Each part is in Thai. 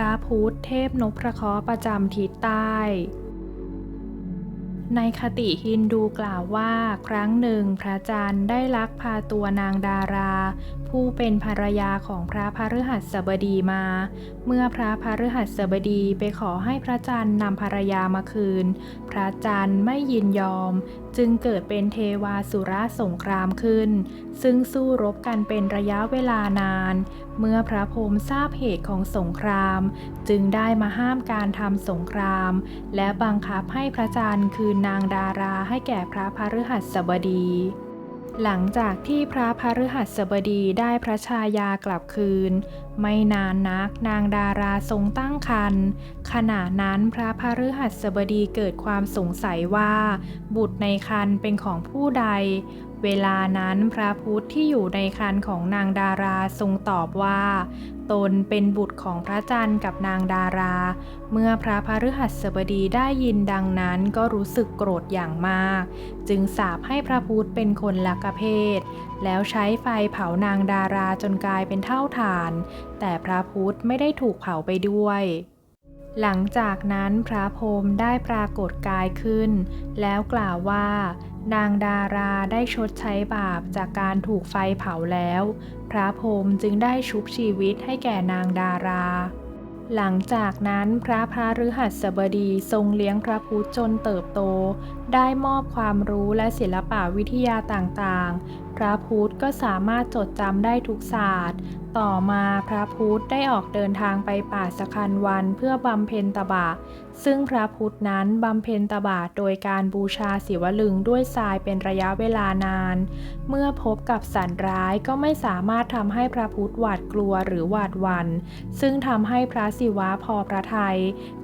ระพุทธเทพนพพระเคราะห์ประจำทิศใต้ ในคติฮินดูกล่าวว่า ครั้งหนึ่งพระจันทร์ได้ลักพาตัวนางดารา ผู้เป็นภรรยาของพระพฤหัสบดีมา เมื่อพระพฤหัสบดีไปขอให้พระจันทร์นำภรรยามาคืน พระจันทร์ไม่ยินยอม จึงเกิดเป็นเทวาสุรสงครามขึ้น ซึ่งสู้รบกันเป็นระยะเวลานาน เมื่อพระพรหมทราบเหตุของสงคราม จึงได้มาห้ามการทำสงคราม และบังคับให้พระจันทร์คืนนางดาราให้แก่พระพฤหัสบดี หลังจากที่พระพฤหัสบดีได้พระชายากลับคืน ไม่นานนักนางดาราทรงตั้งครรภ์ขณะนั้นพระพฤหัสบดีเกิดความสงสัยว่า บุตรในครรภ์เป็นของผู้ใด เวลานั้นพระพุทธที่อยู่ในครรภ์ของนางดาราทรงตอบว่า ตนเป็นบุตรของพระจันทร์กับนางดารา เมื่อพระพฤหัสบดีได้ยินดังนั้นก็รู้สึกโกรธอย่างมาก จึงสาปให้พระพุทธเป็นคนลักเพศ แล้วใช้ไฟเผานางดาราจนกลายเป็นเท่าฐาน แต่พระพุทธไม่ได้ถูกเผาไปด้วยหลังจากนั้นพระพรหมได้ปรากฏกายขึ้น แล้วกล่าวว่า นางดาราได้ชดใช้บาปจากการถูกไฟเผาแล้ว พระพรหมจึงได้ชุบชีวิตให้แก่นางดารา หลังจากนั้นพระพระฤหัสบดีทรงเลี้ยงพระพุทธจนเติบโต ได้มอบความรู้และศิลปะวิทยาต่างๆ พระพุทธก็สามารถจดจำได้ทุกศาสตร์ ต่อมาพระพุทธได้ออกเดินทางไปป่าสคันวันเพื่อบำเพ็ญตบะ ซึ่งพระพุทธนั้นบำเพ็ญตบะโดยการบูชาศิวลึงด้วยทรายเป็นระยะเวลานาน เมื่อพบกับสัตว์ร้ายก็ไม่สามารถทำให้พระพุทธหวาดกลัวหรือหวาดวัน่นซึ่งทำให้พระศิวะพอพระทัย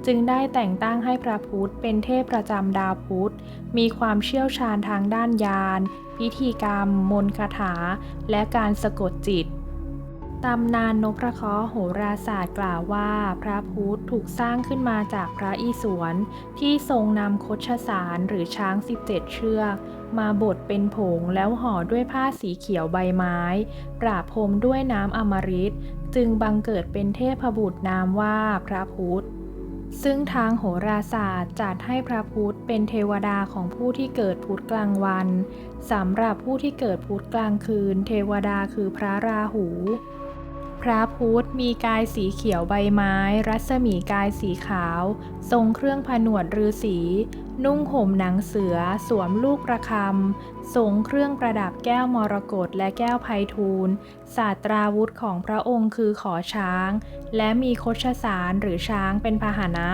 จึงได้แต่งตั้งให้พระพุทธเป็นเทพประจำดาวพุธมีความเชี่ยวชาญทางด้านยาน พิธีกรรม มนต์คาถา และการสะกดจิตตำนานนพพระเคาะโหราศาสตร์กล่าวว่า พระพุทธถูกสร้างขึ้นมาจากพระอิศวรที่ทรงนำคชสารหรือช้าง 17 เชือก มาบดเป็นผงแล้วห่อด้วยผ้าสีเขียวใบไม้ ปราบพรมด้วยน้ำอมฤตจึงบังเกิดเป็นเทพบุตรนามว่าพระพุทธ ซึ่งทางโหราศาสตร์จัดให้พระพุทธเป็นเทวดาของผู้ที่เกิดพุธกลางวันสำหรับผู้ที่เกิดพุธกลางคืน เทวดาคือพระราหู พระพุทธมีกายสีเขียวใบไม้ รัศมีกายสีขาว ทรงเครื่องผนวดฤาษีนุ่งห่มหนังเสือ สวมลูกประคำทรงเครื่องประดับแก้วมรกตและแก้วไพฑูรย์ศาสตราวุธของพระองค์คือขอช้าง และมีคชสารหรือช้างเป็นพาหนะ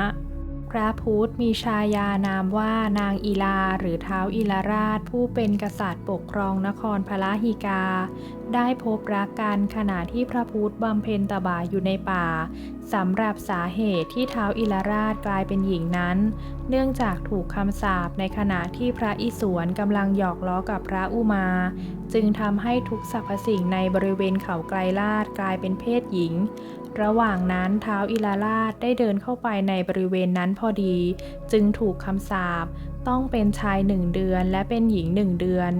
พระพุทธมีชายานามว่านางอีลาหรือเท้าวอีลาราช ผู้เป็นกษัตริย์ปกครองนครพระหิกา ได้พบรักกันขณะที่พระพุทธบำเพ็ญตบะอยู่ในป่าสำหรับสาเหตุที่เท้าวอิลาราชกลายเป็นหญิงนั้น เนื่องจากถูกคำสาปในขณะที่พระอิศวรกำลังหยอกล้อกับพระอุมา จึงทำให้ทุกสรรพสิ่งในบริเวณเขาไกลลาดกลายเป็นเพศหญิง ระหว่างนั้นเท้าอิลาราชได้เดินเข้าไปในบริเวณนั้นพอดี จึงถูกคำสาปต้องเป็นชายหนึ่งเดือนและเป็นหญิงหนึ่งเดือน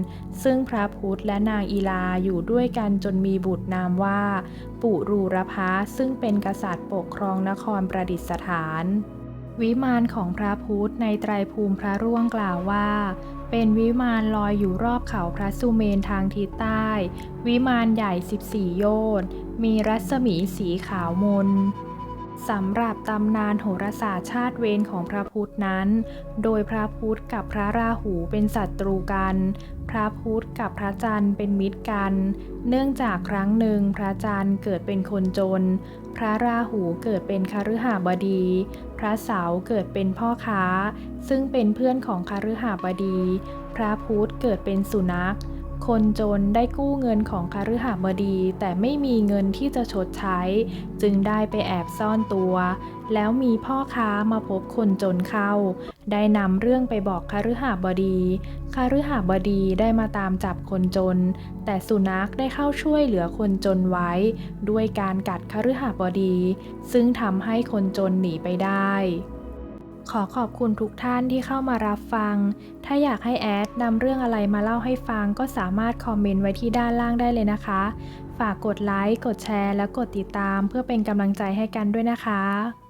ซึ่งพระพุทธและนางอีลาอยู่ด้วยกันจนมีบุตรนามว่า ปุรูรพะซึ่งเป็นกษัตริย์ปกครองนครประดิษฐาน วิมานของพระพุทธในไตรภูมิพระร่วงกล่าวว่า เป็นวิมานลอยอยู่รอบเขาพระสุเมนทางทิศใต้ วิมานใหญ่ 14 โยชน์ มีรัศมีสีขาวมน สำหรับตำนานโหราศาสตร์ชาติเวรของพระพุทธนั้น โดยพระพุทธกับพระราหูเป็นศัตรูกัน พระพุทธกับพระจันทร์เป็นมิตรกัน เนื่องจากครั้งหนึ่งพระจันทร์เกิดเป็นคนจน พระราหูเกิดเป็นคฤหบดี พระเสาเกิดเป็นพ่อค้า ซึ่งเป็นเพื่อนของคฤหบดี พระพุทธเกิดเป็นสุนัข คนจนได้กู้เงินของคฤหบดี แต่ไม่มีเงินที่จะชดใช้ จึงได้ไปแอบซ่อนตัว แล้วมีพ่อค้ามาพบคนจนเข้า ได้นำเรื่องไปบอกคฤหบดีคฤหบดีได้มาตามจับคนจน แต่สุนัขได้เข้าช่วยเหลือคนจนไว้ ด้วยการกัดคฤหบดี ซึ่งทำให้คนจนหนีไปได้ ขอขอบคุณทุกท่านที่เข้ามารับฟัง ถ้าอยากให้แอดนำเรื่องอะไรมาเล่าให้ฟังก็สามารถคอมเมนต์ไว้ที่ด้านล่างได้เลยนะคะ ฝากกดไลค์ กดแชร์ และกดติดตามเพื่อเป็นกำลังใจให้กันด้วยนะคะ